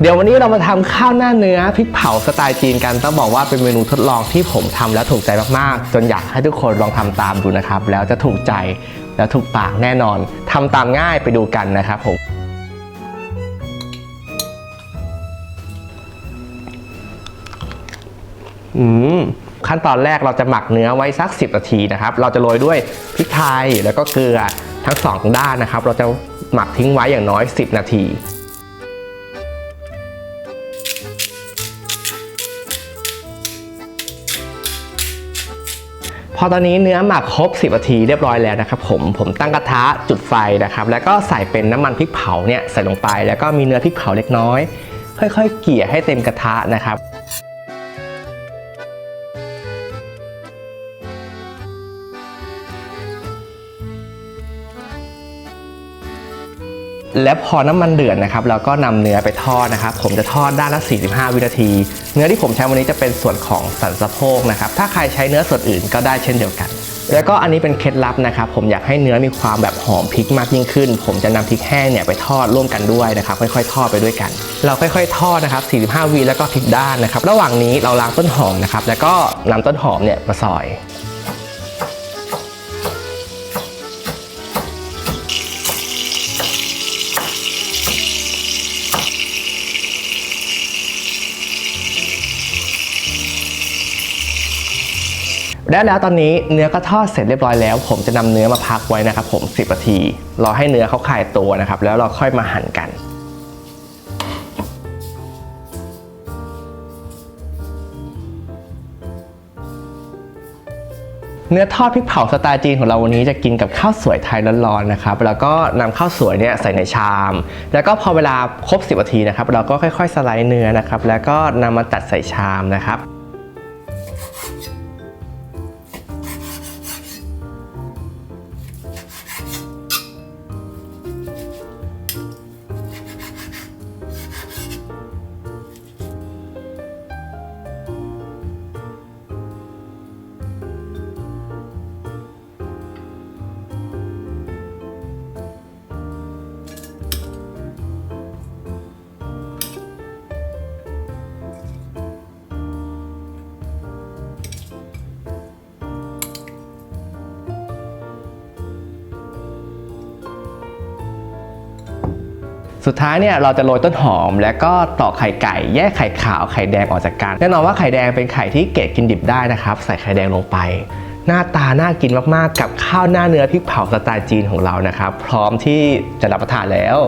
เดี๋ยววันนี้เรามาทำข้าวหน้าเนื้อพริกเผาสไตล์จีนกันต้องบอกว่าเป็นเมนูทดลองที่ผมทำแล้วถูกใจมากๆ จนอยากให้ทุกคนลองทำตามดูนะครับ แล้วจะถูกใจแล้วถูกปากแน่นอนทำตามง่ายไปดูกันนะครับผมอืมขั้นตอนแรกเราจะหมักเนื้อไว้สัก 10 นาทีนะครับ เราจะโรยด้วยพริกไทยแล้วก็เกลือทั้งสองด้านนะครับ เราจะหมักทิ้งไว้อย่างน้อย 10 นาที พอตอนนี้เนื้อหมักครบ 10นาทีเรียบร้อยแล้วนะครับผมผมตั้งกระทะจุดไฟนะครับ แล้วก็ใส่เป็นน้ำมันพริกเผาเนี่ยใส่ลงไป แล้วก็มีเนื้อพริกเผาเล็กน้อย ค่อยๆ เกลี่ยให้เต็มกระทะนะครับและพอน้ำมันเดือดนะครับเราก็นำเนื้อไปทอดนะครับ ผมจะทอดด้านละ 45 วินาที เนื้อที่ผมใช้วันนี้จะเป็นส่วนของสันสะโพกนะครับ ถ้าใครใช้เนื้อส่วนอื่นก็ได้เช่นเดียวกัน แล้วก็อันนี้เป็นเคล็ดลับนะครับ ผมอยากให้เนื้อมีความแบบหอมพริกมากยิ่งขึ้น ผมจะนำพริกแห้งเนี่ยไปทอดร่วมกันด้วยนะครับ ค่อยๆ ทอดไปด้วยกัน เราค่อยๆ ทอดนะครับ 45วิแล้วก็พลิกด้านนะครับ ระหว่างนี้เราล้างต้นหอมนะครับ แล้วก็นำต้นหอมเนี่ยมาซอย และแล้วตอนนี้เนื้อก็ทอดเสร็จเรียบร้อยแล้ว ผมจะนำเนื้อมาพักไว้นะครับผม 10นาทีรอให้เนื้อเขาคลายตัวนะครับ แล้วเราค่อยมาหั่นกันเนื้อทอดพริกเผาสไตล์จีนของเราวันนี้จะกินกับข้าวสวยไทยร้อนๆนะครับ แล้วก็นำข้าวสวยเนี่ยใส่ในชาม แล้วก็พอเวลาครบ 10นาทีนะครับ เราก็ค่อยๆสไลด์เนื้อนะครับ แล้วก็นำมาตัดใส่ชามนะครับ สุดท้ายเนี่ยเราจะโรยต้นหอม แล้วก็ตอกไข่ไก่ แยกไข่ขาวไข่แดงออกจากกันแน่นอนว่าไข่แดงเป็นไข่ที่เกะกินดิบได้นะครับ ใส่ไข่แดงลงไป หน้าตาน่ากินมากๆ กับข้าวหน้าเนื้อพริกเผาสไตล์จีนของเรานะครับ พร้อมที่จะรับประทานแล้ว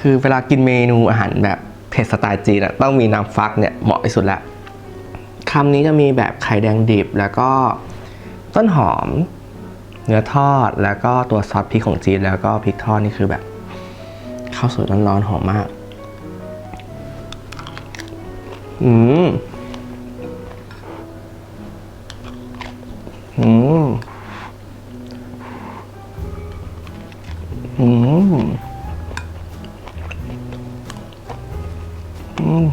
คือเวลากินเมนูอาหารแบบเผ็ดสไตล์จีนต้องมีน้ำฟักเนี่ยเหมาะที่สุดแล้วำนี้จะมีแบบไข่แดงดิบ แล้วก็ต้นหอม เนื้อทอดแล้วก็ตัวซอสพริกของจีนแล้วก็พริกทอดนี่คือแบบข้าวสวยร้อนๆหอมมาก อืม อืม อืม อืม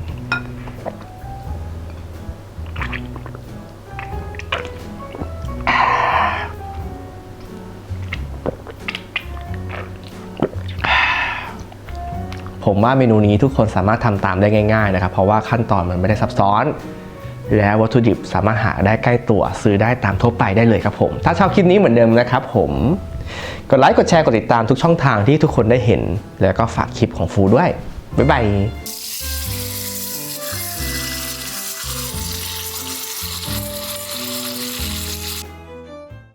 ผมว่าเมนูนี้ทุกคนสามารถทำตามได้ง่าย ๆ นะครับ เพราะว่าขั้นตอนมันไม่ได้ซับซ้อน และวัตถุดิบสามารถหาได้ใกล้ตัวซื้อได้ตามทั่วไปได้เลยครับผม ถ้าชอบคลิปนี้เหมือนเดิมนะครับ ผมกดไลค์กดแชร์กดติดตามทุกช่องทางที่ทุกคนได้เห็น แล้วก็ฝากคลิปของฟูด้วยบ๊ายบาย